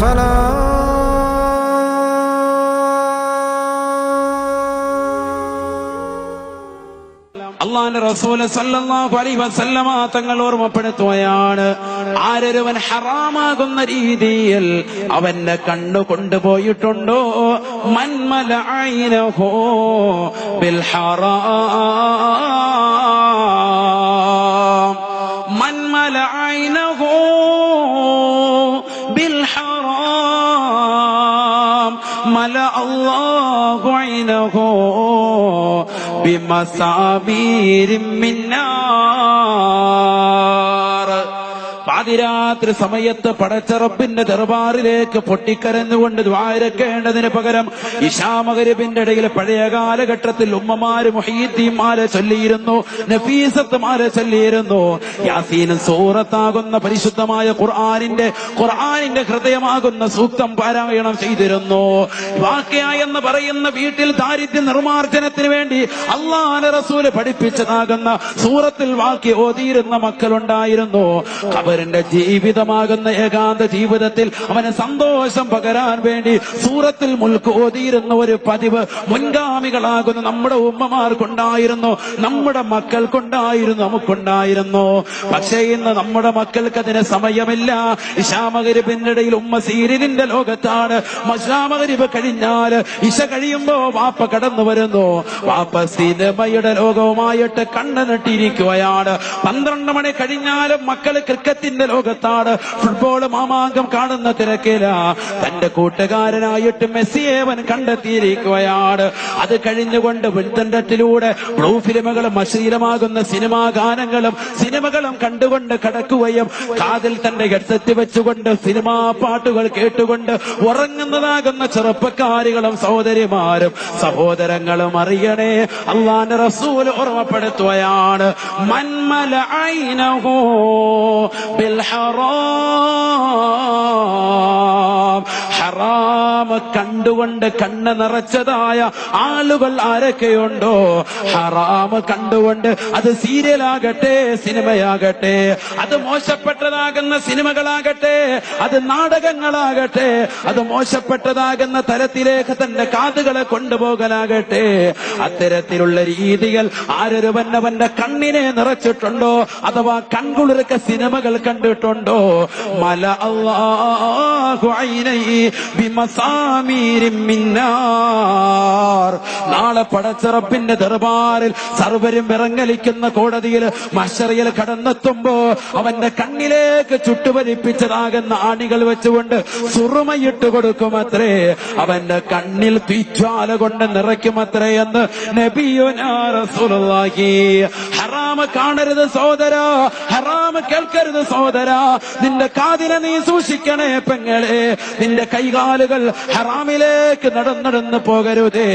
الفلاح അള്ളാന്റെ റസൂല് സല്ലല്ലാഹു അലൈഹി വസല്ലമ തങ്ങൾ ഓർമ്മപ്പെടുത്തുകയാണ് ആരൊരുവൻ ഹറാമാകുന്ന രീതിയിൽ അവന്റെ കണ്ണു കൊണ്ടുപോയിട്ടുണ്ടോ മന്മല ഐനഹോ ബിൽ ഹറാം മന്മല ഐനഹോ ملأ الله عينه بمسامير من نار പാതിരാത്രി സമയത്ത് പടച്ചറപ്പിന്റെ ദർബാറിലേക്ക് പൊട്ടിക്കരഞ്ഞുകൊണ്ട് ദ്വാരക്കേണ്ടതിന് പകരം ഇഷാമകരിബിന്റെ ഇടയിൽ പഴയ കാലഘട്ടത്തിൽ ഉമ്മമാര് മൊഹീദ്ദീന്മാരെ ചൊല്ലിയിരുന്നു നഫീസത്തുമാരെ ചൊല്ലിയിരുന്നു. യാസീൻ സൂറത്താകുന്ന പരിശുദ്ധമായ ഖുർആാനിന്റെ ഖുർആാനിന്റെ ഹൃദയമാകുന്ന സൂക്തം പാരായണം ചെയ്തിരുന്നു. വാക്യ എന്ന് പറയുന്ന വീട്ടിൽ ദാരിദ്ര്യ നിർമാർജനത്തിന് വേണ്ടി അള്ളാഹ് റസൂൽ പഠിപ്പിച്ചതാകുന്ന സൂറത്തിൽ വാക്യ ഓതിയിരുന്ന മക്കളുണ്ടായിരുന്നു. അവരുടെ ജീവിതമാകുന്ന ഏകാന്ത ജീവിതത്തിൽ അവന് സന്തോഷം പകരാൻ വേണ്ടി സൂറത്തിൽ മുൽക്ക് ഓതിയിരുന്ന ഒരു പതിവ് മുൻഗാമികളാകുന്ന നമ്മുടെ ഉമ്മമാർക്കുണ്ടായിരുന്നു നമ്മുടെ മക്കൾക്കുണ്ടായിരുന്നു നമുക്കുണ്ടായിരുന്നു. പക്ഷേ ഇന്ന് നമ്മുടെ മക്കൾക്ക് അതിന് സമയമില്ല. ഇഷാമകരിബിന്റെ ഇടയിൽ ഉമ്മ സീരിയലിന്റെ ലോകത്താണ്. മഷാമകരിബ് കഴിഞ്ഞാൽ ഇഷ കഴിയുമ്പോ വാപ്പ കടന്നു വരുന്നു. വാപ്പ സിനിമയുടെ ലോകവുമായിട്ട് കണ്ണനട്ടിരിക്കുകയാണ്. പന്ത്രണ്ട് മണി കഴിഞ്ഞാലും മക്കൾ ക്രിക്കറ്റിന്റെ ലോകത്താണ്. ഫുട്ബോൾ മാമാങ്കം കാണുന്ന തിരക്കില. തന്റെ കൂട്ടുകാരനായിട്ട് മെസ്സിയേവൻ കണ്ടെത്തിയിരിക്കുകയാണ്. അത് കഴിഞ്ഞുകൊണ്ട് വിൻതണ്ടറ്റിലൂടെ ബ്ലൂ ഫിലിമുകളും അശ്ലീലമാകുന്ന സിനിമാ ഗാനങ്ങളും സിനിമകളും കണ്ടുകൊണ്ട് കടക്കുകയും കാതിൽ തന്റെ ഹെഡ്സെറ്റ് വെച്ചുകൊണ്ട് സിനിമാ പാട്ടുകൾ കേട്ടുകൊണ്ട് ഉറങ്ങുന്നതാകുന്ന ചെറുപ്പക്കാരികളും സഹോദരിമാരും സഹോദരങ്ങളും അറിയണേ അള്ളാന്റെ റസൂൽ ഓർമ്മപ്പെടുത്തുകയാണ്. മന്മല ഐനഹു ബിൽ കണ്ടുകൊണ്ട് കണ്ണ് നിറച്ചതായ ആളുകൾ ആരൊക്കെയുണ്ടോ? ഹറാമ് കണ്ടുകൊണ്ട് അത് സീരിയലാകട്ടെ സിനിമയാകട്ടെ അത് മോശപ്പെട്ടതാകുന്ന സിനിമകളാകട്ടെ അത് നാടകങ്ങളാകട്ടെ അത് മോശപ്പെട്ടതാകുന്ന തരത്തിലേക്ക് തന്റെ കാതുകളെ കൊണ്ടുപോകലാകട്ടെ. അത്തരത്തിലുള്ള രീതികൾ ആരൊരുവന്നവന്റെ കണ്ണിനെ നിറച്ചിട്ടുണ്ടോ? അഥവാ കൺകുളിരൊക്കെ സിനിമകൾ കണ്ടിട്ടുണ്ടോ? മല അള്ളാഹു മിന്നാർ നാളെ പടച്ചിറപ്പിന്റെ ദർബാറിൽ സർവരും വിറങ്ങലിക്കുന്ന കോടതിയിൽ മഷറിയിൽ കടന്നെത്തുമ്പോ അവന്റെ കണ്ണിലേക്ക് ചുട്ടുപരിപ്പിച്ചതാകുന്ന ആണികൾ വെച്ചുകൊണ്ട് സുറുമയിട്ട് കൊടുക്കുമത്രേ. അവന്റെ കണ്ണിൽ തീജ്വാല കൊണ്ട് നിറയ്ക്കുമത്രേ എന്ന് നബിയുനാ റസൂലുള്ളാഹി ഹറാമ് കാണരുത് സോദര ഹറാമ് കേൾക്കരുത് സോദര നിന്റെ കാതിനെ നീ സൂക്ഷിക്കണേ പെങ്ങളെ. നിന്റെ കൈകാലുകൾ ഹറാമിലേക്ക് നടന്നിടന്ന് പോകരുതേ.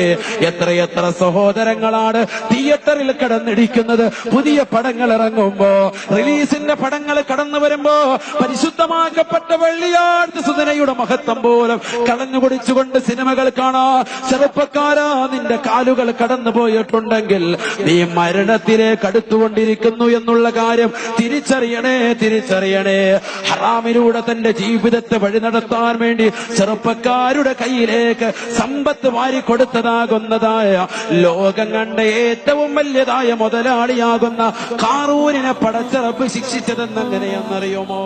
എത്രയെത്ര സഹോദരങ്ങളാണ് തിയേറ്ററിൽ കിടന്നിടിക്കുന്നത് പുതിയ പടങ്ങൾ ഇറങ്ങുമ്പോ റിലീസിന്റെ പടങ്ങൾ കടന്നു വരുമ്പോ പരിശുദ്ധമാക്കപ്പെട്ട വെള്ളിയാഴ്ച സുധനയുടെ മഹത്വം പോലും കളഞ്ഞു കുടിച്ചുകൊണ്ട് സിനിമകൾ കാണാ. ചെറുപ്പക്കാരാ നിന്റെ കാലുകൾ കടന്നു പോയിട്ടുണ്ടെങ്കിൽ നീ മരണത്തിലേക്ക് അടുത്തുകൊണ്ടിരിക്കുന്നു എന്നുള്ള കാര്യം തിരിച്ചറിയണേ തിരിച്ചറിയണേ. ഹറാമിലൂടെ തന്റെ ജീവിതത്തെ വഴി നടത്താൻ വേണ്ടി ചെറുപ്പക്കാരുടെ കയ്യിലേക്ക് സമ്പത്ത് വാരി വാരിക്കൊടുത്തതാകുന്നതായ ലോകം കണ്ട ഏറ്റവും വലിയതായ മുതലാളിയാകുന്ന കാറൂരിനെ പടച്ചിറപ്പ് ശിക്ഷിച്ചതെന്ന് എങ്ങനെയെന്നറിയുമോ